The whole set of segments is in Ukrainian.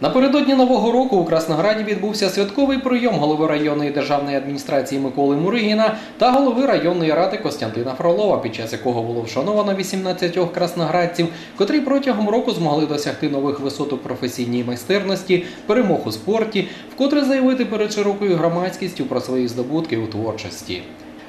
Напередодні нового року у Краснограді відбувся святковий прийом голови районної державної адміністрації Миколи Муригіна та голови районної ради Костянтина Фролова, під час якого було вшановано 18 красноградців, котрі протягом року змогли досягти нових висот у професійній майстерності, перемог у спорті, вкотре заявити перед широкою громадськістю про свої здобутки у творчості.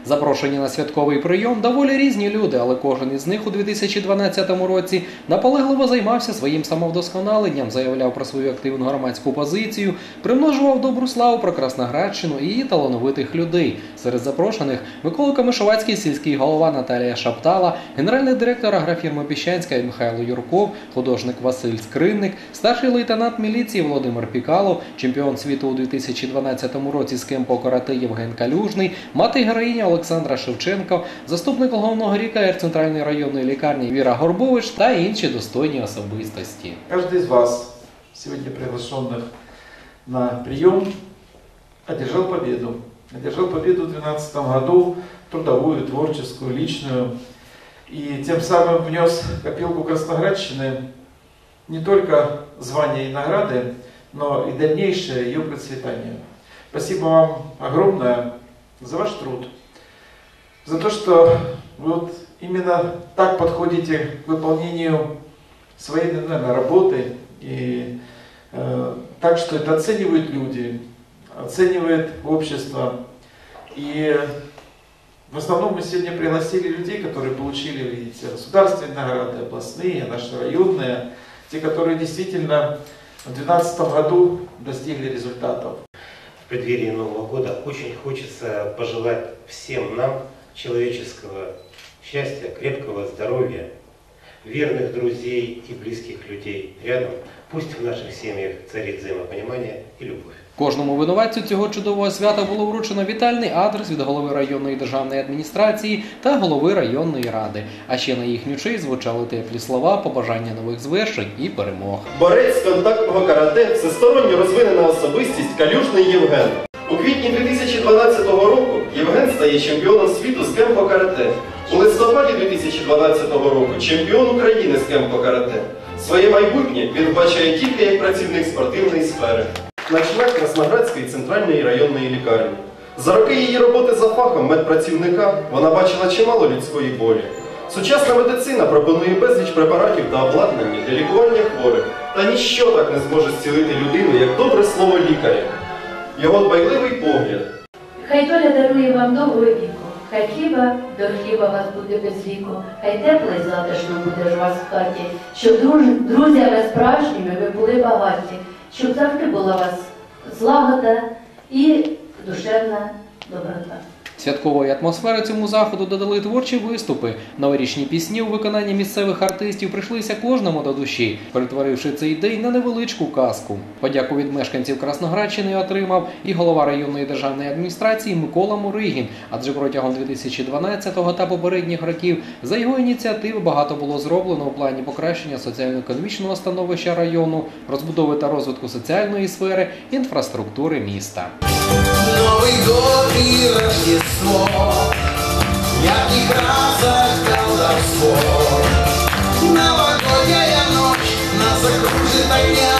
Запрошені на святковий прийом доволі різні люди, але кожен із них у 2012 році наполегливо займався своїм самовдосконаленням, заявляв про свою активну громадську позицію, примножував добру славу про Красноградщину і її талановитих людей. Серед запрошених Микола Камишовацький, сільський голова Наталія Шаптала, генеральний директор агрофірми Піщанська Михайло Юрков, художник Василь Скринник, старший лейтенант міліції Володимир Пікалов, чемпіон світу у 2012 році з кемпо карате Євген Калюжний, мати героїня Олександра Шевченко, заступник головного лікаря Центральної районної лікарні Віра Горбович та інші достойні особистості. Каждый из вас, сегодня приглашенных на прием, одержал победу. Одержал победу в 2012 году, трудовую, творческую, личную. И тем самым внес в копилку Красноградщины не только звания и награды, но и дальнейшее ее процветание. Спасибо вам огромное за ваш труд, за то, что вот именно так подходите к выполнению своей наверное, работы и э, так, что это оценивают люди, оценивает общество. И в основном мы сегодня пригласили людей, которые получили, видите, государственные награды, областные, наши районные, те, которые действительно в 2012 году достигли результатов. в преддверии Нового года очень хочется пожелать всем нам человеческого счастья, крепкого здоровья, верных друзей и близких людей рядом. Пусть в наших семьях царит взаимопонимание и любовь. Кожному винуватцю цього чудового свята було вручено вітальний адрес від голови районної державної адміністрації та голови районної ради. А ще на їхню честь звучали теплі слова, побажання нових звершень і перемог. Борець з контактного карате, всесторонньо розвинена особистість Калюжний Євген. У квітні 2012 року Євген стає чемпіоном світу з кемпо карате. У листопаді 2012 року чемпіон України з кемпо карате. Своє майбутнє він вбачає тільки як працівник спортивної сфери. Начальник Красноградської центральної районної лікарні. За роки її роботи за фахом медпрацівника вона бачила чимало людської болі. Сучасна медицина пропонує безліч препаратів та обладнання для лікування хворих, та ніщо так не зможе зцілити людину, як добре слово лікаря. Його дбайливий погляд, Хай доля дарує вам довгу віку, хай хліба до хліба вас буде без віку, хай тепло і затишно буде ж вас в хаті, щоб друж, друзями справжніми ви були багаті, щоб завжди була вас злагода і душевна доброта. Святкової атмосфери цьому заходу додали творчі виступи. Новорічні пісні у виконанні місцевих артистів прийшлися кожному до душі, перетворивши цей день на невеличку казку. Подяку від мешканців Красноградщини отримав і голова районної державної адміністрації Микола Муригін. Адже протягом 2012 та попередніх років за його ініціативи багато було зроблено у плані покращення соціально-економічного становища району, розбудови та розвитку соціальної сфери, інфраструктури міста. Новый год и Рождество, ярких красок колдовство. Новогодняя ночь нас закружит огня.